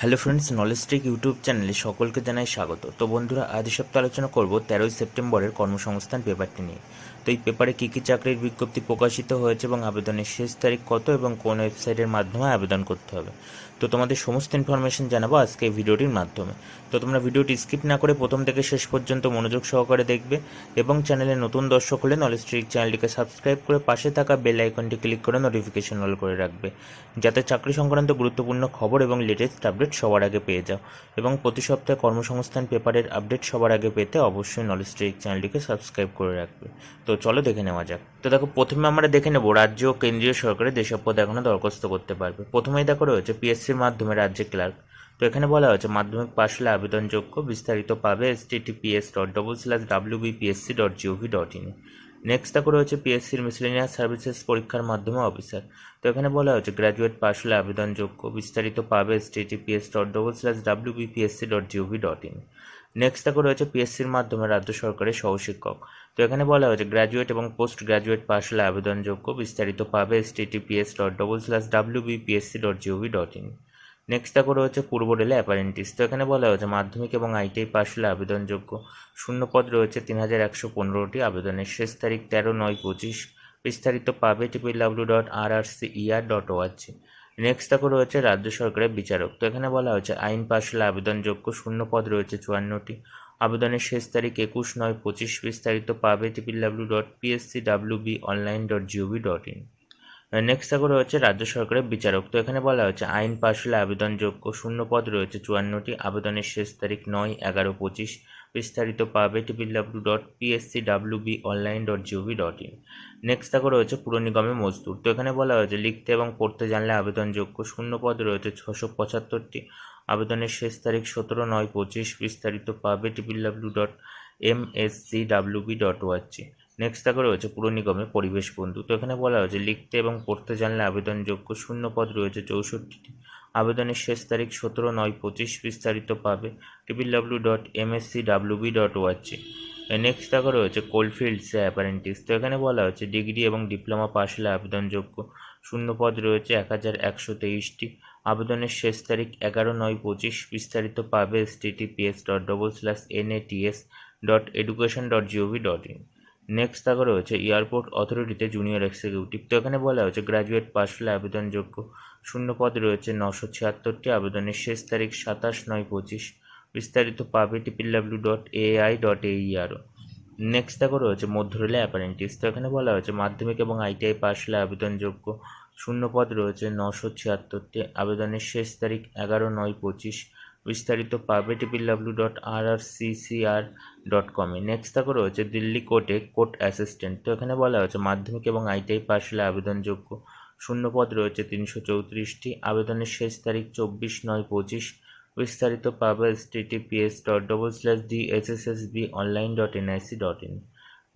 Hello friends knowledge tech YouTube চ্যানেলে সকলকে জানাই স্বাগত। তো বন্ধুরা, আজ সপ্তাহ আলোচনা করব তেরোই সেপ্টেম্বরের কর্মসংস্থান পেপারটি নিয়ে। তো এই পেপারে কী কী চাকরির বিজ্ঞপ্তি প্রকাশিত হয়েছে এবং আবেদনের শেষ তারিখ কত এবং কোন ওয়েবসাইটের মাধ্যমে আবেদন করতে হবে? তো তোমাদের সমস্ত ইনফরমেশন জানাব আজকে এই ভিডিওটির মাধ্যমে। তো তোমরা ভিডিওটি স্কিপ না করে প্রথম থেকে শেষ পর্যন্ত মনোযোগ সহকারে দেখবে এবং চ্যানেলে নতুন দর্শক হলে নলেজ ট্রিক চ্যানেলটিকে সাবস্ক্রাইব করে পাশে থাকা বেল আইকনটি ক্লিক করে নোটিফিকেশন অল করে রাখবে। যাতে চাকরি সংক্রান্ত গুরুত্বপূর্ণ খবর এবং লেটেস্ট আপডেট সবার আগে পেয়ে যাও এবং প্রতি সপ্তাহে কর্মসংস্থান পেপারের আপডেট সবার আগে পেতে অবশ্যই নলেজ ট্রিক চ্যানেলটিকে সাবস্ক্রাইব করে রাখবে। তো চলো দেখে নেওয়া যাক। তো দেখো, প্রথমে আমরা দেখে নেব রাজ্য ও কেন্দ্রীয় সরকারের যেসব পদ এখনও দরখাস্ত করতে পারবে। প্রথমেই দেখো রয়েছে পিএসসির মাধ্যমে রাজ্যে ক্লার্ক তো এখানে বলা হয়েছে, মাধ্যমিক পাশ হলে আবেদনযোগ্য বিস্তারিত পাবে https dot double slash W BPSC dot GOV dot in next দেখো রয়েছে পিএসসির মিসলেনিয়াস সার্ভিসেস পরীক্ষার মাধ্যমে অফিসার তো এখানে বলা হয়েছে গ্র্যাজুয়েট পাশ হলে আবেদনযোগ্য বিস্তারিত পাবে https dot double slash W BPSC dot GOV dot in next দেখো রয়েছে পিএসসির মাধ্যমে রাজ্য সরকারের সহশিক্ষক। তো এখানে বলা হয়েছে গ্র্যাজুয়েট এবং পোস্ট গ্র্যাজুয়েট পাশ হলে আবেদনযোগ্য বিস্তারিত পাবে https dot double slash W BPSC dot GOV dot in next দেখো রয়েছে পূর্ব রেলে অ্যাপারেন্টিস তো এখানে বলা হয়েছে মাধ্যমিক এবং আইটিআই পাশ হলে আবেদনযোগ্য। শূন্য পদ রয়েছে তিন হাজার একশো পনেরোটি আবেদনের। শেষ তারিখ তেরো নয় পঁচিশ। বিস্তারিত পাবে triple W dot R R C ER dot O R ORG next দেখো রয়েছে রাজ্য সরকারের বিচারক। তো এখানে বলা হয়েছে আইন পাশ হলে আবেদনযোগ্য। শূন্য পদ রয়েছে চুয়ান্নটি। আবেদনের শেষ তারিখ একুশ নয় পঁচিশ বিস্তারিত পাবে triple W dot PSC W B online dot GOV dot in next দেখো রয়েছে রাজ্য সরকারের বিচারক। তো এখানে বলা হয়েছে, আইন পাশ হলে আবেদনযোগ্য শূন্য পদ রয়েছে চুয়ান্নটি, আবেদনের শেষ তারিখ নয় এগারো পঁচিশ বিস্তারিত পাবে triple W dot PSC W B online dot GOV dot in next দেখো রয়েছে পুর নিগমে মজদুর। তো এখানে বলা হয়েছে, লিখতে এবং পড়তে জানলে আবেদনযোগ্য শূন্য পদ রয়েছে ছশো পঁচাত্তরটি। আবেদনের শেষ তারিখ সতেরো নয় পঁচিশ, বিস্তারিত পাবে triple W dot M S C W B dot org next দেখো রয়েছে পুর নিগমে পরিবেশ বন্ধু। তো এখানে বলা হয়েছে, লিখতে এবং পড়তে জানলে আবেদনযোগ্য শূন্য পদ রয়েছে চৌষট্টিটি। আবেদনের শেষ তারিখ সতেরো নয় পঁচিশ, বিস্তারিত পাবে triple W dot MSC WB dot org next দেখো রয়েছে কোলফিল্ডসে অ্যাপারেন্টিস তো এখানে বলা হচ্ছে ডিগ্রি এবং ডিপ্লোমা পাশ হলে আবেদনযোগ্য শূন্য পদ রয়েছে এক হাজার একশো তেইশটি। আবেদনের শেষ তারিখ এগারো নয় পঁচিশ, বিস্তারিত পাবে https dot double slash NATS dot education dot GOV dot in next থাকা রয়েছে এয়ারপোর্ট অথরিটিতে জুনিয়র এক্সিকিউটিভ তো এখানে বলা হয়েছে গ্র্যাজুয়েট পাস হলে আবেদনযোগ্য। শূন্য পদ রয়েছে নশো ছিয়াত্তরটি আবেদনের শেষ তারিখ সাতাশ নয় পঁচিশ। বিস্তারিত পাবে triple W dot AI dot AERO next দেখো রয়েছে মধ্য রেলে অ্যাপারেন্টিস তো এখানে বলা হয়েছে, মাধ্যমিক এবং আইটিআই পাস হলে আবেদনযোগ্য। শূন্য পদ রয়েছে, নশো ছিয়াত্তরটি। আবেদনের শেষ তারিখ এগারো নয় পঁচিশ। বিস্তারিত পাবে triple W dot R R C C R dot com next দেখো রয়েছে দিল্লি কোর্টে কোর্ট অ্যাসিস্ট্যান্ট। তো এখানে বলা হয়েছে, মাধ্যমিক এবং আইটিআই পাস হলে আবেদনযোগ্য। শূন্য পদ রয়েছে তিনশো চৌত্রিশটি। আবেদনের শেষ তারিখ চব্বিশ নয় পঁচিশ। বিস্তারিত পাবে https dot double slash D S S S B online dot NIC dot in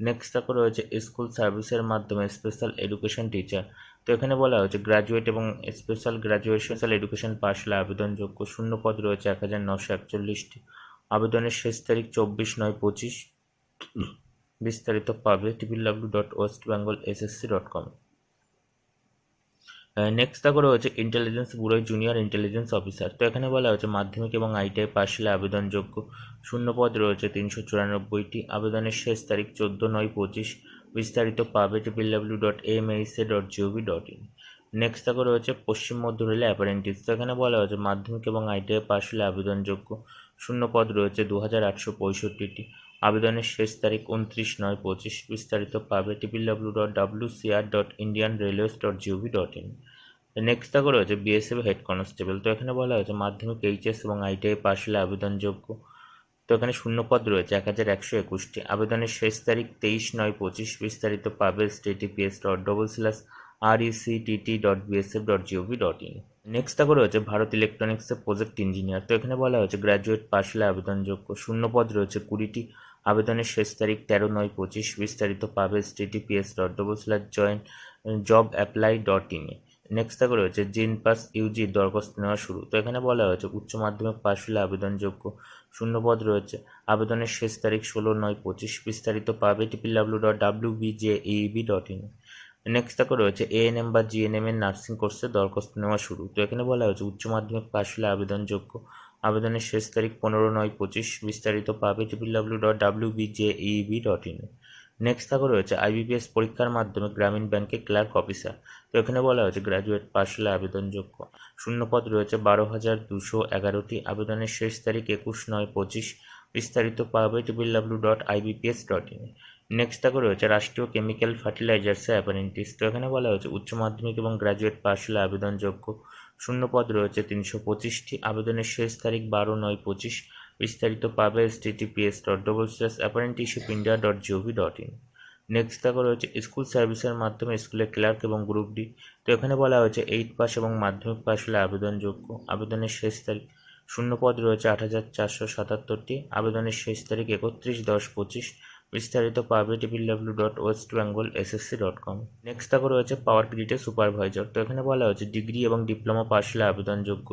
next তারপর রয়েছে স্কুল সার্ভিসের মাধ্যমে স্পেশাল এডুকেশন টিচার তো এখানে বলা হয়েছে গ্র্যাজুয়েট এবং স্পেশাল গ্র্যাজুয়েশন এডুকেশন পাশ হলে আবেদনযোগ্য শূন্য পদ রয়েছে এক হাজার নশো একচল্লিশটি। আবেদনের শেষ তারিখ চব্বিশ নয় পঁচিশ। বিস্তারিত পাবে triple W dot West Bengal SSC dot com next দেখো রয়েছে ইন্টেলিজেন্স ব্যুরোয় জুনিয়র ইন্টেলিজেন্স অফিসার তো এখানে বলা হয়েছে মাধ্যমিক এবং আইটিআই পাশ হলে আবেদনযোগ্য। শূন্য পদ রয়েছে তিনশো চুরানব্বইটি। আবেদনের শেষ তারিখ চোদ্দ নয় পঁচিশ। বিস্তারিত পাবে triple W dot M এইসে dot GOV dot in next দেখো রয়েছে পশ্চিম মধ্য রেলে অ্যাপারেন্টিস তো এখানে বলা হয়েছে মাধ্যমিক এবং আইটিআই পাশ হলে আবেদনযোগ্য। শূন্য পদ রয়েছে দু হাজার আটশো পঁয়ষট্টিটি। আবেদনের শেষ তারিখ উনত্রিশ নয় পঁচিশ, বিস্তারিত পাবে triple W dot W CR dot Indian railways dot GOV dot in next দেখো রয়েছে বিএসএফ হেড কনস্টেবল তো এখানে বলা হয়েছে মাধ্যমিক এইচএস এবং আইটিআই পাশ হলে আবেদনযোগ্য। তো এখানে শূন্য পদ রয়েছে এক হাজার একশো একুশটি। আবেদনের শেষ তারিখ তেইশ নয় পঁচিশ, বিস্তারিত পাবে https dot double slash R ECTT dot BSF dot GOV dot in next দেখো রয়েছে ভারত ইলেকট্রনিক্সের প্রজেক্ট ইঞ্জিনিয়ার তো এখানে বলা হয়েছে গ্র্যাজুয়েট পাশ হলে আবেদনযোগ্য। শূন্য পদ রয়েছে কুড়িটি। আবেদনের শেষ তারিখ তেরো নয় পঁচিশ। বিস্তারিত পাবে https dot double slash joint job apply dot ইনে নেক্সট দেখো রয়েছে জিন পাস ইউজি দরখাস্ত নেওয়া শুরু। তো এখানে বলা হয়েছে, উচ্চ মাধ্যমিক পাশ হলে আবেদনযোগ্য শূন্য পদ রয়েছে। আবেদনের শেষ তারিখ ষোলো নয় পঁচিশ। বিস্তারিত পাবে টিপিল ডাব্লিউ ডট ডাব্লিউ বিজে ইবি ডট ইন নেক্সট দেখো রয়েছে এএনএম বা জিএনএম এর নার্সিং কোর্সে দরখাস্ত নেওয়া শুরু। তো এখানে বলা হয়েছে, উচ্চ মাধ্যমিক পাশ হলে আবেদনযোগ্য আবেদনের শেষ তারিখ পনেরো নয় পঁচিশ। বিস্তারিত পাবে triple W dot W BJEB dot in next থাকা রয়েছে আইবিপিএস পরীক্ষার মাধ্যমে গ্রামীণ ব্যাংকে ক্লার্ক অফিসার তো এখানে বলা হয়েছে গ্র্যাজুয়েট পাশ হলে আবেদনযোগ্য। শূন্যপদ রয়েছে বারো হাজার দুশো এগারোটি। আবেদনের শেষ তারিখ একুশ নয় পঁচিশ। বিস্তারিত পাবে triple W dot IBPS dot in next থাকা রয়েছে রাষ্ট্রীয় কেমিক্যাল ফার্টিলাইজার্সে অ্যাপারেন্টিস তো এখানে বলা হয়েছে উচ্চ মাধ্যমিক এবং গ্র্যাজুয়েট পাশ হলে আবেদনযোগ্য। শূন্যপদ রয়েছে তিনশো পঁচিশটি। আবেদনের শেষ তারিখ বারো নয় পঁচিশ। বিস্তারিত পাবে S dot double slash apprenticeship India dot GOV dot in next থাকা রয়েছে স্কুল সার্ভিসের মাধ্যমে স্কুলের ক্লার্ক এবং গ্রুপ ডি তো এখানে বলা হয়েছে এইট পাস এবং মাধ্যমিক পাস হলে আবেদনযোগ্য। আবেদনের শেষ তারিখ শূন্য পদ রয়েছে আট হাজার চারশো সাতাত্তরটি। আবেদনের শেষ তারিখ একত্রিশ দশ পঁচিশ। বিস্তারিত পাবে triple W dot West Bengal SSC dot com next থাকা রয়েছে পাওয়ার গ্রিডের সুপারভাইজার তো এখানে বলা হয়েছে ডিগ্রি এবং ডিপ্লোমা পাস হলে আবেদনযোগ্য।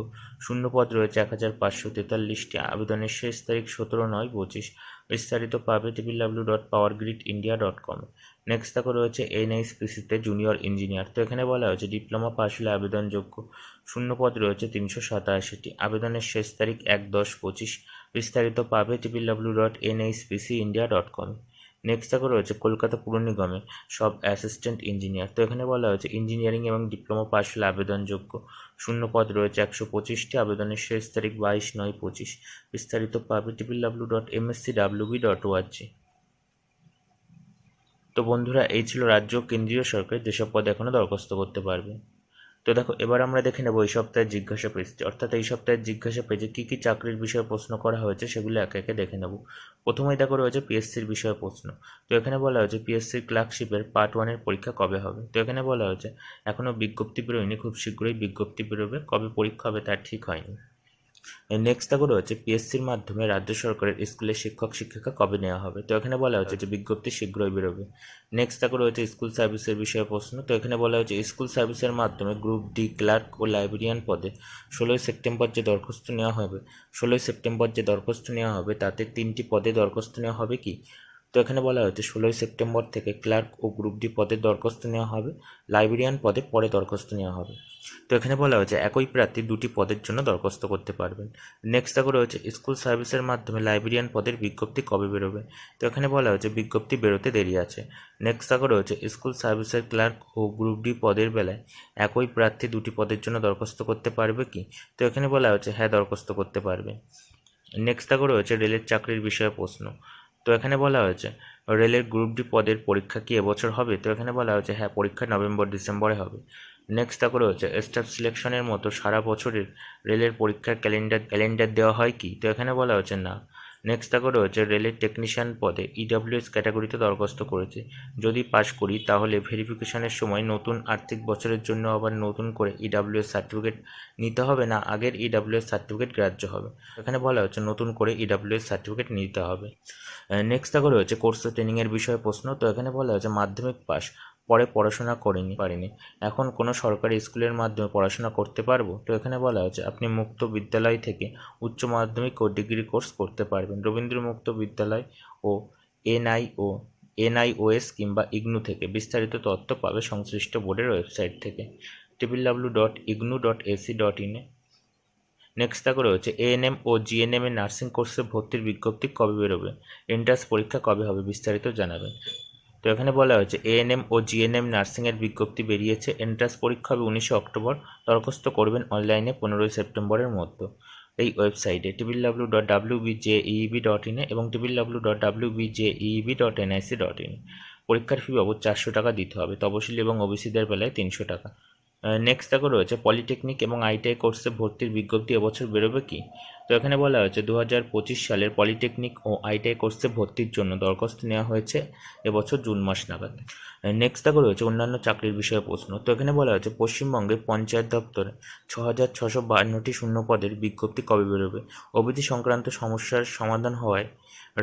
শূন্য পদ রয়েছে এক হাজার পাঁচশো তেতাল্লিশটি। আবেদনের শেষ তারিখ সতেরো নয় পঁচিশ। বিস্তারিত পাবে triple W dot power grid India dot com next তাকে রয়েছে এনআইসপিসিতে জুনিয়র ইঞ্জিনিয়ার তো এখানে বলা হয়েছে ডিপ্লোমা পাস হলে আবেদনযোগ্য শূন্য পদ রয়েছে তিনশো সাতাশিটি। আবেদনের শেষ তারিখ এক দশ পঁচিশ। বিস্তারিত পাবে triple W dot NICPC India dot com next থাকা রয়েছে কলকাতা পুর নিগমে সব অ্যাসিস্ট্যান্ট ইঞ্জিনিয়ার তো এখানে বলা হয়েছে ইঞ্জিনিয়ারিং এবং ডিপ্লোমা পাস হলে আবেদনযোগ্য। শূন্য পদ রয়েছে একশো পঁচিশটি, আবেদনের শেষ তারিখ বাইশ নয় পঁচিশ। বিস্তারিত পাবে triple W dot MSC WB dot ORG তো বন্ধুরা, এই ছিল রাজ্য কেন্দ্রীয় সরকার যেসব পদ এখনও দরখাস্ত করতে পারবে। তো দেখো, এবার আমরা দেখে নেব এই সপ্তাহের জিজ্ঞাসা পেজটি অর্থাৎ এই সপ্তাহের জিজ্ঞাসা পেজে কী কী চাকরির বিষয়ে প্রশ্ন করা হয়েছে সেগুলো একে একে দেখে নেব। প্রথমেই দেখো রয়েছে পিএসসির বিষয়ে প্রশ্ন। তো এখানে বলা হয়েছে পিএসসির ক্লার্কশিপের পার্ট ওয়ানের পরীক্ষা কবে হবে? তো এখানে বলা হয়েছে এখনও বিজ্ঞপ্তি বেরোয়নি, খুব শীঘ্রই বিজ্ঞপ্তি বেরোবে, কবে পরীক্ষা হবে তার ঠিক হয়নি। নেক্সট দেখো রয়েছে পিএসসির মাধ্যমে রাজ্য সরকারের স্কুলের শিক্ষক, শিক্ষিকা কবে নেওয়া হবে? তো এখানে বলা হয়েছে যে বিজ্ঞপ্তি শীঘ্রই বেরোবে। নেক্সট দেখো রয়েছে স্কুল সার্ভিসের বিষয়ে প্রশ্ন। তো এখানে বলা হয়েছে স্কুল সার্ভিসের মাধ্যমে গ্রুপ ডি ক্লার্ক ও লাইব্রেরিয়ান পদে ষোলোই সেপ্টেম্বর যে দরখাস্ত নেওয়া হবে, ষোলোই সেপ্টেম্বর যে দরখাস্ত নেওয়া হবে, তাতে তিনটি পদে দরখাস্ত নেওয়া হবে কি? তো এখানে বলা হয়েছে, ষোলোই সেপ্টেম্বর থেকে ক্লার্ক ও গ্রুপ ডি পদে দরখাস্ত নেওয়া হবে, লাইব্রেরিয়ান পদে পরে দরখাস্ত নেওয়া হবে। তো এখানে বলা হয়েছে, একই প্রার্থী দুটি পদের জন্য দরখাস্ত করতে পারবেন। নেক্সট দেখো রয়েছে, স্কুল সার্ভিসের মাধ্যমে লাইব্রেরিয়ান পদের বিজ্ঞপ্তি কবে বেরোবে? তো এখানে বলা হয়েছে, বিজ্ঞপ্তি বেরোতে দেরি আছে। নেক্সট দেখো রয়েছে, স্কুল সার্ভিসের ক্লার্ক ও গ্রুপ ডি পদের বেলায় একই প্রার্থী দুটি পদের জন্য দরখাস্ত করতে পারবে কি? তো এখানে বলা হয়েছে হ্যাঁ দরখাস্ত করতে পারবে। নেক্সট দেখো রয়েছে, রেলের চাকরির বিষয়ে প্রশ্ন। তো এখানে বলা হয়েছে, রেলের গ্রুপ ডি পদের পরীক্ষা কি এবছর হবে? তো এখানে বলা হয়েছে হ্যাঁ পরীক্ষা নভেম্বর, ডিসেম্বরে হবে। নেক্সট তারপরে হচ্ছে স্টাফ সিলেকশনের মতো সারা বছরের রেলের পরীক্ষার ক্যালেন্ডার ক্যালেন্ডার দেওয়া হয় কি? তো এখানে বলা হয়েছে না। নেক্সট তারপরে রয়েছে রেলের টেকনিশিয়ান পদে ইডাব্লিউএস ক্যাটাগরিতে দরখাস্ত করেছে। যদি পাশ করি, তাহলে ভেরিফিকেশনের সময় নতুন আর্থিক বছরের জন্য আবার নতুন করে ইডাব্লিউএস সার্টিফিকেট নিতে হবে না, আগের ইডাব্লিউএস সার্টিফিকেট গ্রাহ্য হবে। এখানে বলা হচ্ছে নতুন করে ইডাব্লিউএস সার্টিফিকেট নিতে হবে। নেক্সট দেখো রয়েছে কোর্স ট্রেনিংয়ের বিষয়ে প্রশ্ন। তো এখানে বলা হয়েছে মাধ্যমিক পাস পরে পড়াশোনা করিনি, পারিনি। এখন কোনো সরকারি স্কুলের মাধ্যমে পড়াশোনা করতে পারব? তো এখানে বলা হয়েছে, আপনি মুক্ত বিদ্যালয় থেকে উচ্চ মাধ্যমিক ও ডিগ্রি কোর্স করতে পারবেন। রবীন্দ্র মুক্ত বিদ্যালয় ও এনআই ও এনআইওএস কিংবা ইগনু থেকে বিস্তারিত তথ্য পাবে সংশ্লিষ্ট বোর্ডের ওয়েবসাইট থেকে। Triple W dot IGNOU dot AC dot ইনে নেক্সট দেখো রয়েছে এএনএম ও জিএনএম এর নার্সিং কোর্সে ভর্তির বিজ্ঞপ্তি কবে বেরোবে? এন্ট্রান্স পরীক্ষা কবে হবে বিস্তারিত জানাবেন। তো এখানে বলা হয়েছে, এএনএম ও জিএনএম নার্সিংয়ের বিজ্ঞপ্তি বেরিয়েছে। এন্ট্রান্স পরীক্ষা হবে উনিশে অক্টোবর। দরখাস্ত করবেন অনলাইনে পনেরোই সেপ্টেম্বরের মধ্যে। এই ওয়েবসাইটে triple W dot W B J EB dot in এবং triple W dot W B J EB dot NIC dot in পরীক্ষার ফি বাবদ চারশো টাকা দিতে হবে তপশিলি এবং ওবিসিদের বেলায় তিনশো টাকা। নেক্সট দেখো রয়েছে পলিটেকনিক এবং আইটিআই কোর্সে ভর্তির বিজ্ঞপ্তি এবছর বেরোবে কি? তো এখানে বলা হয়েছে দু হাজার পঁচিশ সালের পলিটেকনিক ও আইটিআই কোর্সে ভর্তির জন্য দরখাস্ত নেওয়া হয়েছে এবছর জুন মাস নাগাদ। নেক্সট দেখো রয়েছে অন্যান্য চাকরির বিষয়ে প্রশ্ন। তো এখানে বলা হয়েছে পশ্চিমবঙ্গে পঞ্চায়েত দপ্তরে ছ হাজার ছশো বাহান্নটি শূন্য পদের বিজ্ঞপ্তি কবে বেরোবে? অবধি সংক্রান্ত সমস্যার সমাধান হওয়ায়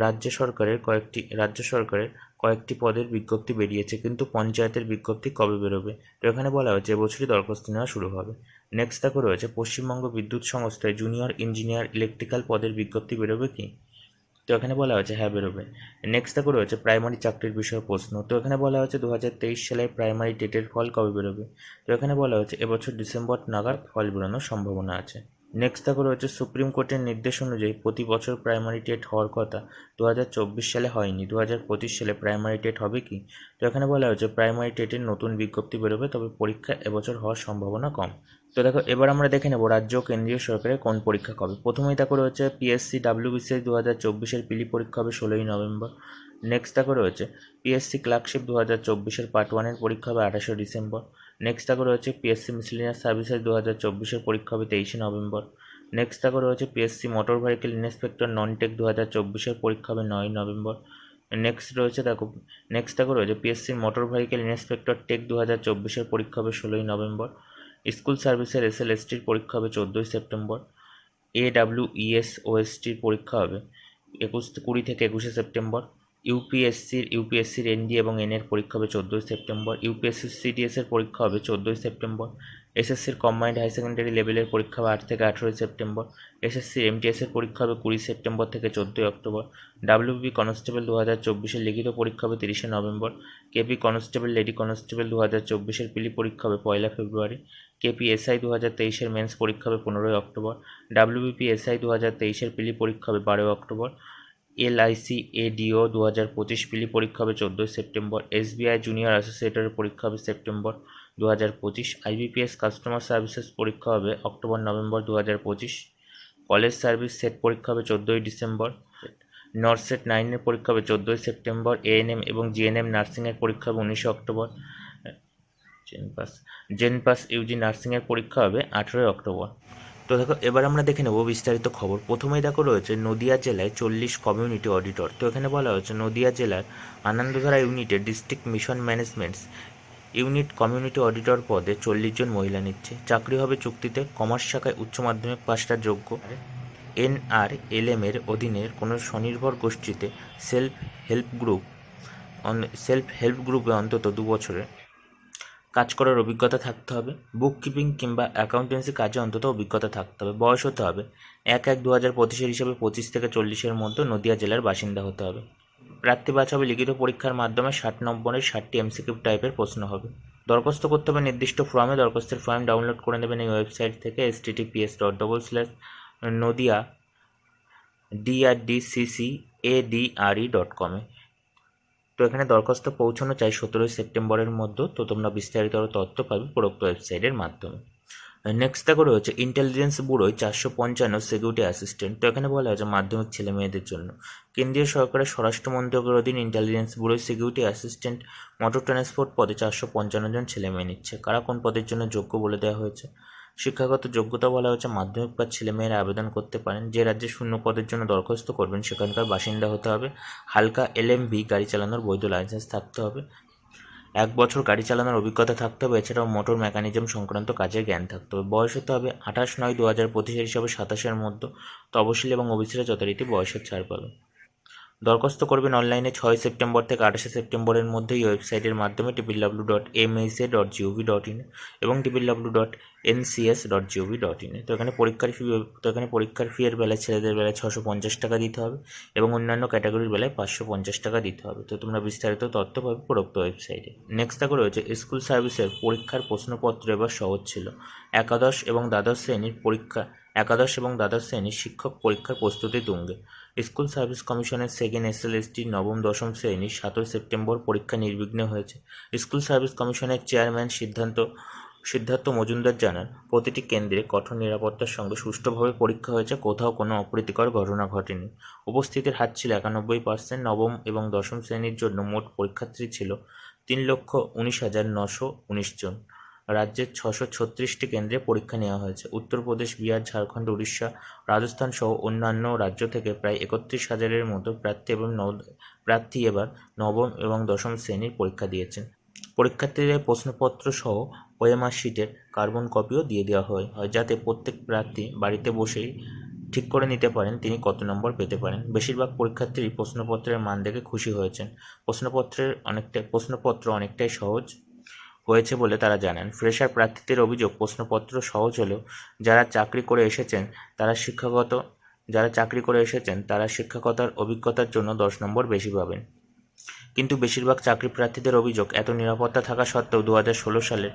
রাজ্য সরকারের কয়েকটি, রাজ্য সরকারের কয়েকটি পদের বিজ্ঞপ্তি বেরিয়েছে, কিন্তু পঞ্চায়েতের বিজ্ঞপ্তি কবে বেরোবে? তো এখানে বলা হয়েছে, এবছরই দরখাস্ত নেওয়া শুরু হবে। নেক্সট দেখো রয়েছে, পশ্চিমবঙ্গ বিদ্যুৎ সংস্থায় জুনিয়র ইঞ্জিনিয়ার ইলেকট্রিক্যাল পদের বিজ্ঞপ্তি বেরোবে কি? তো এখানে বলা হয়েছে হ্যাঁ বেরোবে। নেক্সট দেখো রয়েছে প্রাইমারি চাকরির বিষয়ে প্রশ্ন। তো এখানে বলা হয়েছে দু সালের প্রাইমারি টেটের ফল কবে বেরোবে? তো এখানে বলা হয়েছে, এবছর ডিসেম্বর নাগাদ ফল বেরোনোর সম্ভাবনা আছে। নেক্সট দেখো রয়েছে সুপ্রিম কোর্টের নির্দেশ অনুযায়ী প্রতি বছর প্রাইমারি টেট হওয়ার কথা। দু হাজার চব্বিশ সালে হয়নি। দু হাজার পঁচিশ সালে প্রাইমারি টেট হবে কি? তো এখানে বলা হয়েছে প্রাইমারি টেটের নতুন বিজ্ঞপ্তি বেরোবে, তবে পরীক্ষা এবছর হওয়ার সম্ভাবনা কম। তো দেখো, এবার আমরা দেখে নেব রাজ্য ও কেন্দ্রীয় সরকারের কোন পরীক্ষা কবে। প্রথমেই দেখো রয়েছে পিএসসি ডাব্লিউবিসিএস দু হাজার চব্বিশের পিলি পরীক্ষা হবে ষোলোই নভেম্বর। নেক্সট দেখো রয়েছে পিএসসি ক্লার্কশিপ দু হাজার চব্বিশের পার্ট ওয়ানের পরীক্ষা হবে আঠাশে ডিসেম্বর। নেক্সট দেখো রয়েছে পিএসসি মিসলিনিয়াস সার্ভিসেস দু হাজার চব্বিশের পরীক্ষা হবে তেইশে নভেম্বর। নেক্সট দেখো রয়েছে PSC motor vehicle inspector non tech দু হাজার চব্বিশের পরীক্ষা হবে নয় নভেম্বর। নেক্সট রয়েছে দেখো নেক্সট দেখো রয়েছে PSC motor vehicle inspector tech দু হাজার চব্বিশের পরীক্ষা হবে ষোলোই নভেম্বর। স্কুল সার্ভিসের এস এল এসটির পরীক্ষা হবে চোদ্দোই সেপ্টেম্বর। এ ইএস ওএসটির পরীক্ষা হবে একুশ কুড়ি থেকে একুশে সেপ্টেম্বর। ইউপিএসসির ইউপিএসসির এনডি এবং এন এর পরীক্ষা হবে চোদ্দোই সেপ্টেম্বর, ইউপিএসসির সিডিএসের পরীক্ষা হবে চোদ্দোই সেপ্টেম্বর এসএসসির কম্বাইন্ড হাই সেকেন্ডারি লেভেলের পরীক্ষা হবে আট থেকে আঠেরোই সেপ্টেম্বর এসএসসির এমটিএসের পরীক্ষা হবে কুড়ি সেপ্টেম্বর থেকে চোদ্দোই অক্টোবর ডাব্লিউবি কনস্টেবল দু হাজার চব্বিশের লিখিত পরীক্ষা হবে তিরিশে November KP constable lady constable দু হাজার চব্বিশের পিলি পরীক্ষা হবে পয়লা ফেব্রুয়ারি কেপি এসআই দু হাজার তেইশের মেন্স পরীক্ষা হবে পনেরোই অক্টোবর ডাব্লিউবিপি এসআই দু হাজার তেইশের পিলি পরীক্ষা হবে বারোই অক্টোবর এলআইসি এডিও দু হাজার পঁচিশ পিলি পরীক্ষা হবে চোদ্দোই সেপ্টেম্বর, এসবিআই জুনিয়র অ্যাসোসিয়েটের পরীক্ষা হবে সেপ্টেম্বর দু হাজার পঁচিশ, আইবিপিএস কাস্টমার সার্ভিসেস পরীক্ষা হবে অক্টোবর নভেম্বর দু হাজার পঁচিশ, কলেজ সার্ভিস সেট পরীক্ষা হবে চোদ্দোই ডিসেম্বর, নর্সেট নাইনের পরীক্ষা হবে চোদ্দোই সেপ্টেম্বর, এএনএম এবং জিএনএম নার্সিংয়ের পরীক্ষা হবে উনিশে October, JENPAS JENPAS UG নার্সিংয়ের পরীক্ষা হবে আঠেরোই অক্টোবর। তো দেখো, এবার আমরা দেখে নেব বিস্তারিত খবর। প্রথমেই দেখো রয়েছে নদিয়া জেলায় চল্লিশ কমিউনিটি অডিটর তো এখানে বলা হয়েছে, নদিয়া জেলার আনন্দধারা ইউনিটে district mission managements unit community auditor পদে চল্লিশ জন মহিলা নিচ্ছে। চাকরি হবে চুক্তিতে কমার্স শাখায় উচ্চ মাধ্যমিক পাশটা যোগ্য। এনআর এলএম এর অধীনের কোনো স্বনির্ভর গোষ্ঠীতে self help group self help গ্রুপে অন্তত দু বছরের কাজ করার অভিজ্ঞতা থাকতে হবে। বুক কিপিং কিংবা অ্যাকাউন্টেন্সি কাজে অন্তত অভিজ্ঞতা থাকতে হবে। বয়স হতে হবে। এক এক দু হাজার পঁচিশের হিসাবে পঁচিশ থেকে চল্লিশের মধ্যে নদিয়া জেলার বাসিন্দা হতে হবে। প্রার্থী বাছা হবে লিখিত পরীক্ষার মাধ্যমে ষাট নম্বরের ষাটটি এমসিকিউ টাইপের প্রশ্ন হবে। দরখাস্ত করতে হবে নির্দিষ্ট ফর্মে দরখাস্তের ফর্ম ডাউনলোড করে নেবেন এই ওয়েবসাইট থেকে https dot double slash Nadia DRDCC ADRE dot কমে তো এখানে দরখাস্ত পৌঁছানো চাই সতেরোই সেপ্টেম্বরের মধ্যে, তো তোমরা বিস্তারিত তথ্য পাবে উপরোক্ত ওয়েবসাইটের মাধ্যমে। নেক্সট দেখো রয়েছে ইন্টেলিজেন্স ব্যুরোয় চারশো পঞ্চান্ন সিকিউরিটি অ্যাসিস্ট্যান্ট তো এখানে বলা হয়েছে মাধ্যমিক ছেলে মেয়েদের জন্য। কেন্দ্রীয় সরকারের স্বরাষ্ট্র মন্ত্রকের অধীন ইন্টেলিজেন্স ব্যুরোয় সিকিউরিটি অ্যাসিস্ট্যান্ট মোটর ট্রান্সপোর্ট পদে চারশো পঞ্চান্ন জন ছেলে মেয়ে নিচ্ছে। কারা কোন পদের জন্য যোগ্য বলে দেওয়া হয়েছে? শিক্ষাগত যোগ্যতা বলা হয়েছে, মাধ্যমিক পাস ছেলেমেয়েরা আবেদন করতে পারেন। যে রাজ্যে শূন্য পদের জন্য দরখাস্ত করবেন, সেখানকার বাসিন্দা হতে হবে। হালকা এলএমভি গাড়ি চালানোর বৈধ লাইসেন্স থাকতে হবে। এক বছর গাড়ি চালানোর অভিজ্ঞতা থাকতে হবে। এছাড়াও মোটর মেকানিজম সংক্রান্ত কাজের জ্ঞান থাকতে হবে। বয়স হতে হবে আঠাশ নয় দু হাজার পঁচিশের হিসাবে সাতাশের মধ্যে। তপশিল এবং ওবিসিরা যথারীতি বয়সের ছাড় পাবে দরখাস্ত করবেন অনলাইনে ছয় সেপ্টেম্বর থেকে আঠাশে সেপ্টেম্বরের মধ্যে এই ওয়েবসাইটের মাধ্যমে triple W dot MSA dot GOV dot in এবং triple W dot NCS dot GOV dot in তো এখানে পরীক্ষার ফি তো এখানে পরীক্ষার ফি এর বেলায় ছেলেদের বেলায় ছশো পঞ্চাশ টাকা দিতে হবে এবং অন্যান্য ক্যাটাগরির বেলায় পাঁচশো পঞ্চাশ টাকা দিতে হবে। তো তোমরা বিস্তারিত তথ্য পাবে উপরোক্ত ওয়েবসাইটে। নেক্সট দেখো রয়েছে স্কুল সার্ভিসের পরীক্ষার প্রশ্নপত্র এবার সহজ ছিল। একাদশ এবং দ্বাদশ শ্রেণির পরীক্ষা, একাদশ এবং দ্বাদশ শ্রেণির শিক্ষক পরীক্ষার প্রস্তুতি তুঙ্গে। স্কুল সার্ভিস কমিশনের সেকেন্ড এসএলএসটি নবম দশম শ্রেণির সাতই সেপ্টেম্বর পরীক্ষা নির্বিঘ্নে হয়েছে। স্কুল সার্ভিস কমিশনের চেয়ারম্যান সিদ্ধান্ত, সিদ্ধার্থ মজুমদার জানান, প্রতিটি কেন্দ্রে কঠোর নিরাপত্তার সঙ্গে সুষ্ঠুভাবে পরীক্ষা হয়েছে, কোথাও কোনো অপ্রীতিকর ঘটনা ঘটেনি। উপস্থিতির হার ছিল একানব্বই পার্সেন্ট নবম এবং দশম শ্রেণির জন্য মোট পরীক্ষার্থী ছিল তিন লক্ষ উনিশ হাজার নশো উনিশ জন। রাজ্যের ছশো ছত্রিশটি কেন্দ্রে পরীক্ষা নেওয়া হয়েছে। উত্তরপ্রদেশ, বিহার, ঝাড়খণ্ড, উড়িষ্যা, রাজস্থান সহ অন্যান্য রাজ্য থেকে প্রায় একত্রিশ হাজারের মতো প্রার্থী এবং প্রার্থী এবার নবম এবং দশম শ্রেণির পরীক্ষা দিয়েছেন। পরীক্ষার্থীদের প্রশ্নপত্র সহ ওএমআর শিটের কার্বন কপিও দিয়ে দেওয়া হয় হয় যাতে প্রত্যেক প্রার্থী বাড়িতে বসেই ঠিক করে নিতে পারেন তিনি কত নম্বর পেতে পারেন। বেশিরভাগ পরীক্ষার্থীই প্রশ্নপত্রের মান দেখে খুশি হয়েছেন। প্রশ্নপত্রের অনেকটা, প্রশ্নপত্র অনেকটাই সহজ হয়েছে বলে তারা জানান। ফ্রেশার প্রার্থীদের অভিযোগ, প্রশ্নপত্র সহজ হলেও যারা চাকরি করে এসেছেন, তারা শিক্ষাগত, যারা চাকরি করে এসেছেন, তারা শিক্ষকতার অভিজ্ঞতার জন্য দশ নম্বর বেশি পাবেন। কিন্তু বেশিরভাগ চাকরি প্রার্থীদের অভিযোগ, এত নিরাপত্তা থাকা সত্ত্বেও দু হাজার ষোলো সালের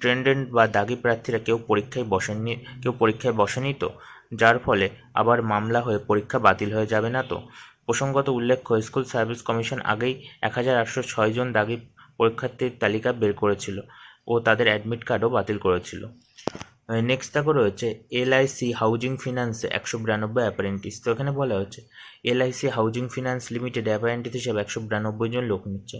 ট্রেন্ডেন্ট বা দাগি প্রার্থীরা কেউ পরীক্ষায় বসেননি, কেউ পরীক্ষায় বসেনি তো? যার ফলে আবার মামলা হয়ে পরীক্ষা বাতিল হয়ে যাবে না তো? প্রসঙ্গত উল্লেখ্য, স্কুল সার্ভিস কমিশন আগেই এক হাজার একশো ছয় জন দাগি পরীক্ষার্থীর তালিকা বের করেছিল ও তাদের অ্যাডমিট কার্ডও বাতিল করেছিল। নেক্সট দেখো রয়েছে এলআইসি হাউজিং ফিনান্সে একশো বিরানব্বই অ্যাপারেন্টিস তো এখানে বলা হচ্ছে LIC housing finance limited apprentice হিসেবে একশো বিরানব্বই জন লোক নিচ্ছে।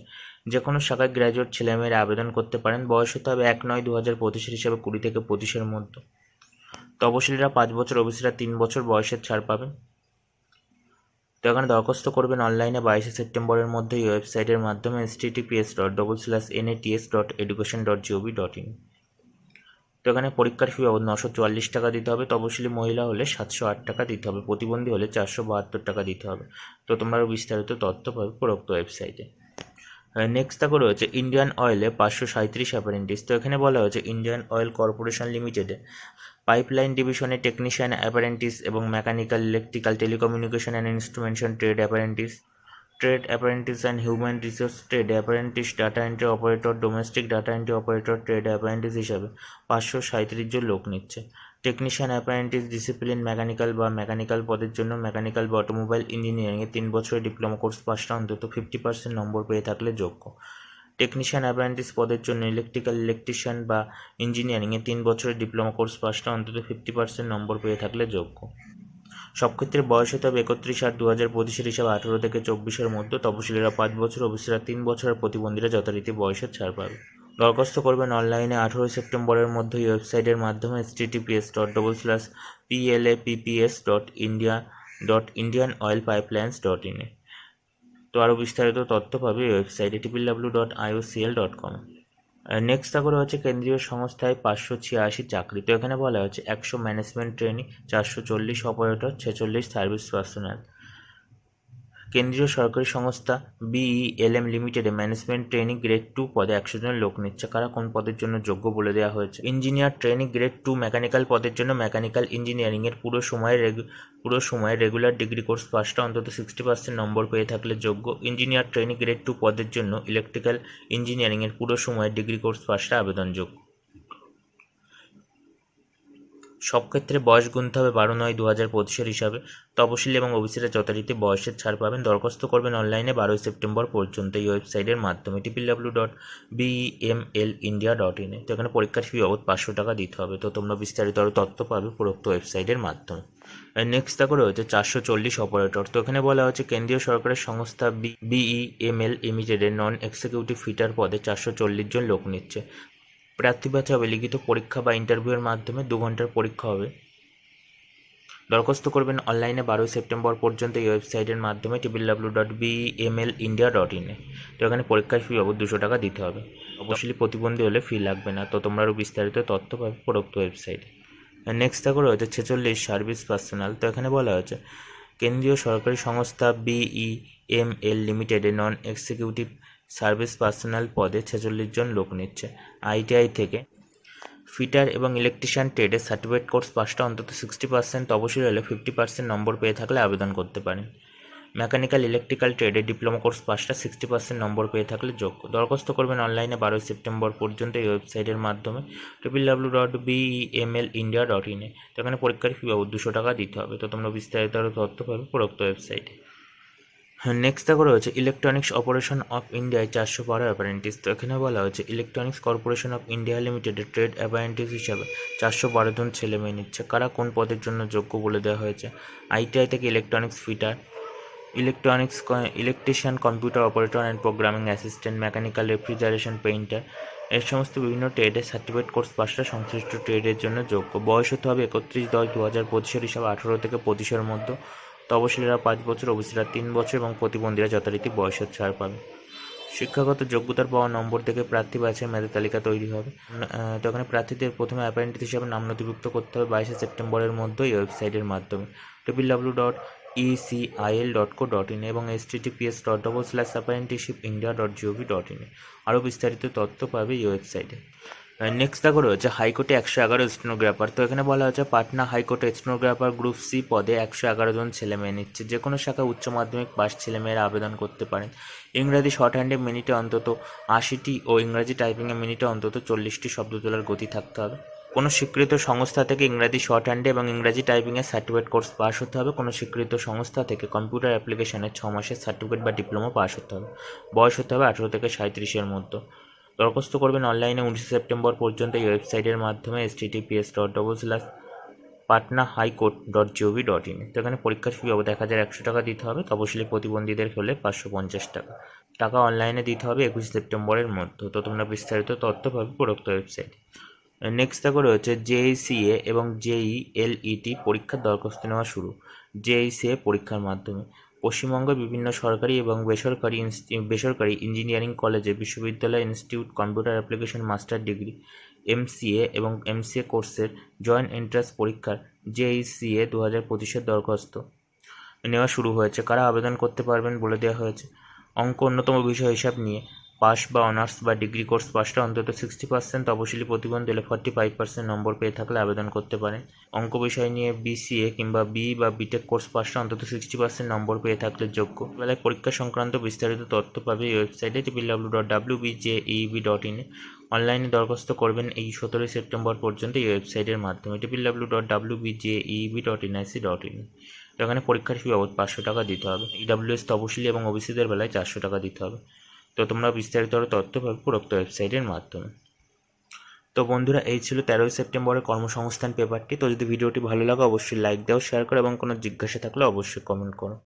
যে কোনো শাখায় গ্র্যাজুয়েট ছেলেমেয়েরা আবেদন করতে পারেন। বয়স হতে হবে এক নয় দু হাজার পঁচিশের হিসাবে কুড়ি থেকে পঁচিশের মধ্যে। তপশিলীরা পাঁচ বছর, ওবিসিরা তিন বছর বয়সের ছাড় পাবেন। তো এখানে দরখাস্ত করবেন অনলাইনে বাইশে সেপ্টেম্বরের মধ্যে এই ওয়েবসাইটের মাধ্যমে https dot double slash NATS dot education dot GOV dot in তো এখানে পরীক্ষার ফি বাবদ নশো চুয়াল্লিশ টাকা দিতে হবে। তপশিলি মহিলা হলে সাতশো আট টাকা দিতে হবে। প্রতিবন্ধী হলে চারশো বাহাত্তর টাকা দিতে হবে। তো তোমরা বিস্তারিত তথ্য পাবে উপরোক্ত ওয়েবসাইটে। নেক্সট দেখো রয়েছে ইন্ডিয়ান অয়েলে পাঁচশো সাঁত্রিশ অ্যাপারেন্টিস তো এখানে বলা হয়েছে ইন্ডিয়ান অয়েল কর্পোরেশন লিমিটেডে পাইপলাইন ডিভিশনে টেকনিশিয়ান অ্যাপারেন্টিস এবং mechanical electrical telecommunication and instrumentation trade apprentice trade apprentice and human resource trade apprentice data entry operator domestic data entry operator trade apprentice হিসাবে পাঁচশো সাঁত্রিশ জন লোক নিচ্ছে। টেকনিশিয়ান অ্যাপারেন্টিস ডিসিপ্লিন মেকানিক্যাল বা মেকানিক্যাল পদের জন্য মেকানিক্যাল বা অটোমোবাইল ইঞ্জিনিয়ারিংয়ে তিন বছরের ডিপ্লোমা কোর্স পাসটা অন্তত ফিফটি পার্সেন্ট নম্বর পেয়ে থাকলে যোগ্য। টেকনিশিয়ান অ্যাপারেন্টিস পদের জন্য ইলেকট্রিক্যাল ইলেকট্রিশিয়ান বা ইঞ্জিনিয়ারিংয়ে তিন বছরের ডিপ্লোমা কোর্স পাসটা অন্তত ফিফটি পার্সেন্ট নম্বর পেয়ে থাকলে যোগ্য। সব ক্ষেত্রে বয়স হতে হবে একত্রিশ আট দু হাজার পঁচিশের হিসাবে আঠেরো থেকে চব্বিশের মধ্যে। তপশিলীরা পাঁচ বছর ওবিসিরা তিন বছরের প্রতিবন্ধীরা যথারীতি বয়সের ছাড় পাবে। দরখাস্ত করবেন অনলাইনে আঠেরোই সেপ্টেম্বরের মধ্যে ওয়েবসাইটের মাধ্যমে https dot double slash PLA PPS dot India dot Indian oil pipelines dot ইনে তো আরও বিস্তারিত তথ্য পাবে ওয়েবসাইটে triple W dot IOCL dot com next তারপরে হচ্ছে কেন্দ্রীয় সংস্থায় পাঁচশো ছিয়াশি চাকরি। তো এখানে বলা হচ্ছে একশো ম্যানেজমেন্ট ট্রেনিং চারশো চল্লিশ অপারেটর ছেচল্লিশ সার্ভিস পার্সোনাল কেন্দ্রীয় সরকারি সংস্থা বিইএলএম লিমিটেডে ম্যানেজমেন্ট ট্রেনিং গ্রেড টু পদে একশো জন লোক নিচ্ছে। কারা কোন পদের জন্য যোগ্য বলে দেওয়া হয়েছে? Engineer training grade two mechanical পদের জন্য মেকানিক্যাল ইঞ্জিনিয়ারিংয়ের পুরো সময়ের রেগু- পুরো সময় রেগুলার ডিগ্রি কোর্স পাসটা অন্তত সিক্সটি পার্সেন্ট নম্বর পেয়ে থাকলে যোগ্য। ইঞ্জিনিয়ার ট্রেনিং গ্রেড টু পদের জন্য ইলেকট্রিক্যাল ইঞ্জিনিয়ারিংয়ের পুরো সময়ের ডিগ্রি কোর্স পাসটা আবেদনযোগ্য। সব ক্ষেত্রে বয়স গুনতে হবে বারো নয় দু হাজার পঁচিশের হিসাবে। তপশিলি এবং ওবিসিরা যথারীতি বয়সের ছাড় পাবেন। দরখাস্ত করবেন অনলাইনে বারোই সেপ্টেম্বর পর্যন্ত এই ওয়েবসাইটের মাধ্যমে। Triple W dot BML India dot ইনে তো এখানে পরীক্ষার ফি বাবদ পাঁচশো টাকা দিতে হবে। তো তোমরা বিস্তারিত আরও তথ্য পাবে উপরোক্ত ওয়েবসাইটের মাধ্যমে। নেক্সট দেখো রয়েছে চারশো চল্লিশ অপারেটর তো এখানে বলা হচ্ছে কেন্দ্রীয় সরকারের সংস্থা বিইএমএল লিমিটেডের নন এক্সিকিউটিভ ফিটার পদে চারশো চল্লিশ জন লোক নিচ্ছে। প্রার্থী বাছা হবে লিখিত পরীক্ষা বা ইন্টারভিউয়ের মাধ্যমে দু ঘণ্টার পরীক্ষা হবে। দরখাস্ত করবেন অনলাইনে বারোই সেপ্টেম্বর পর্যন্ত এই ওয়েবসাইটের মাধ্যমে triple W dot BML India dot ইনে তো এখানে পরীক্ষার ফি বাবদ দুশো টাকা দিতে হবে। অবশ্যই প্রতিবন্ধী হলে ফি লাগবে না, তো তোমরা আরও বিস্তারিত তথ্য পাবে উপরোক্ত ওয়েবসাইটে নেক্সট দেখো রয়েছে ছেচল্লিশ সার্ভিস পার্সোনাল, তো এখানে বলা হয়েছে, কেন্দ্রীয় সরকারি সংস্থা বিইএমএল লিমিটেডে নন এক্সিকিউটিভ সার্ভিস পার্সোনাল পদে ছেচল্লিশ জন লোক নিচ্ছে। আইটিআই থেকে ফিটার এবং ইলেকট্রিশিয়ান ট্রেডে সার্টিফিকেট কোর্স পাসটা অন্তত সিক্সটি পার্সেন্ট অবশ্যই হলে ফিফটি পার্সেন্ট নম্বর পেয়ে থাকলে আবেদন করতে পারেন। মেকানিক্যাল ইলেকট্রিক্যাল ট্রেডে ডিপ্লোমা কোর্স পাসটা সিক্সটি পার্সেন্ট নম্বর পেয়ে থাকলে যোগ্য। দরখাস্ত করবেন অনলাইনে বারোই সেপ্টেম্বর পর্যন্ত এই ওয়েবসাইটের মাধ্যমে triple W dot BML India dot ইনে তো এখানে পরীক্ষার ফি দুশো টাকা দিতে হবে। তো তোমরা বিস্তারিত আরও তথ্য পাবে উপরোক্ত ওয়েবসাইটে। নেক্সট দেখো রয়েছে ইলেকট্রনিক্স অপারেশন অফ ইন্ডিয়ায় চারশো বারো অ্যাপারেন্টিস তো এখানে বলা হয়েছে ইলেকট্রনিক্স কর্পোরেশন অফ ইন্ডিয়া লিমিটেডের ট্রেড অ্যাপারেন্টিস হিসাবে চারশো বারো জন ছেলে মেয়ে নিচ্ছে। কারা কোন পদের জন্য যোগ্য বলে দেওয়া হয়েছে? আইটিআই থেকে electronics fitter electronics electrician computer operator and programming assistant mechanical refrigeration painter এই সমস্ত বিভিন্ন ট্রেডের সার্টিফিকেট কোর্স পাসটা সংশ্লিষ্ট ট্রেডের জন্য যোগ্য। বয়স হতে হবে একত্রিশ দশ দু হাজার পঁচিশের হিসাবে আঠারো থেকে পঁচিশের মধ্যে। তপশিলীরা পাঁচ বছর ওবিসিরা তিন বছর এবং প্রতিবন্ধীরা যথারীতি বয়সের ছাড় পাবে। শিক্ষাগত যোগ্যতার পাওয়া নম্বর থেকে প্রার্থী বাছাই মেধা তালিকা তৈরি হবে। তো এখানে প্রার্থীদের প্রথমে অ্যাপয়েন্টেড হিসাবে নাম নথিভুক্ত করতে হবে বাইশে সেপ্টেম্বরের মধ্যে এই ওয়েবসাইটের মাধ্যমে। Triple W dot ECIL dot co dot in এবং https dot double slash apprenticeship India dot GOV dot in আরও বিস্তারিত তথ্য পাবে এই ওয়েবসাইটে নেক্সট দেখো রয়েছে হাইকোর্টে একশো এগারো স্টেনোগ্রাফার। তো এখানে বলা হচ্ছে পাটনা হাইকোর্টে স্টেনোগ্রাফার গ্রুপ সি পদে একশো এগারো জন ছেলে মেয়ে নিচ্ছে। যে কোনো শাখায় উচ্চ মাধ্যমিক পাস ছেলেমেয়েরা আবেদন করতে পারেন। ইংরাজি শর্ট হ্যান্ডে মিনিটে অন্তত আশিটি ও ইংরাজি টাইপিংয়ে মিনিটে অন্তত চল্লিশটি শব্দ তোলার গতি থাকতে হবে। কোনো স্বীকৃত সংস্থা থেকে ইংরাজি শর্ট হ্যান্ডে এবং ইংরাজি টাইপিংয়ের সার্টিফিকেট কোর্স পাস হতে হবে। কোনো স্বীকৃত সংস্থা থেকে কম্পিউটার অ্যাপ্লিকেশনের ছ মাসের সার্টিফিকেট বা ডিপ্লোমা পাস হতে হবে। বয়স হতে হবে আঠেরো থেকে সাঁত্রিশের মধ্যে। দরখাস্ত করবেন অনলাইনে উনিশে সেপ্টেম্বর পর্যন্ত এই ওয়েবসাইটের মাধ্যমে https dot double slash Patna high court dot GOV dot in তো এখানে পরীক্ষার ফি বাবদ এক হাজার একশো টাকা দিতে হবে, তপশিলি প্রতিবন্ধীদের হলে পাঁচশো পঞ্চাশ টাকা। টাকা অনলাইনে দিতে হবে একুশে সেপ্টেম্বরের মধ্যে। তো তোমরা বিস্তারিত তথ্য পাবে উপরোক্ত ওয়েবসাইটে। নেক্সট দেখো রয়েছে জেইসিএ এবং জেই এলইটি পরীক্ষার দরখাস্ত নেওয়া শুরু। জেইসিএ পরীক্ষার মাধ্যমে। পশ্চিমবঙ্গের বিভিন্ন সরকারি এবং বেসরকারি বেসরকারি ইঞ্জিনিয়ারিং কলেজে বিশ্ববিদ্যালয় institute computer application master degree, MCA এবং এমসিএ কোর্সের জয়েন্ট এন্ট্রান্স পরীক্ষার জেইসিএ দু হাজার পঁচিশের দরখাস্ত নেওয়া শুরু হয়েছে। কারা আবেদন করতে পারবেন বলে দেওয়া হয়েছে? অঙ্ক অন্যতম বিষয় হিসাব নিয়ে পাস বা অনার্স বা ডিগ্রি কোর্স পাসটা অন্তত সিক্সটি পার্সেন্ট তপশিলি প্রতিবন্ধী হলে ফর্টি ফাইভ পার্সেন্ট নম্বর পেয়ে থাকলে আবেদন করতে পারেন অঙ্ক বিষয় নিয়ে বিসিএ কিংবা বি বা বিটেক কোর্স পাসটা অন্তত সিক্সটি পার্সেন্ট নম্বর পেয়ে থাকলে যোগ্য। বেলায় পরীক্ষা সংক্রান্ত বিস্তারিত তথ্য পাবে এই ওয়েবসাইটে triple W dot W BJEB dot ইনে অনলাইনে দরখাস্ত করবেন এই সতেরোই সেপ্টেম্বর পর্যন্ত এই ওয়েবসাইটের মাধ্যমে। Triple W dot W BJEB dot NIC dot in এখানে পরীক্ষার ফি বাবদ পাঁচশো টাকা দিতে হবে। ইডাব্লিউএস তপশিলি এবং ওবিসিদের বেলায় চারশো টাকা দিতে হবে। তো তোমরা বিস্তারিত আরও তথ্য পাবে উপরোক্ত ওয়েবসাইটের মাধ্যমে। তো বন্ধুরা, এই ছিল তেরোই সেপ্টেম্বরের কর্মসংস্থান পেপারটি তো যদি ভিডিওটি ভালো লাগে, অবশ্যই লাইক দাও শেয়ার করো এবং কোনো জিজ্ঞাসা থাকলে অবশ্যই কমেন্ট করো।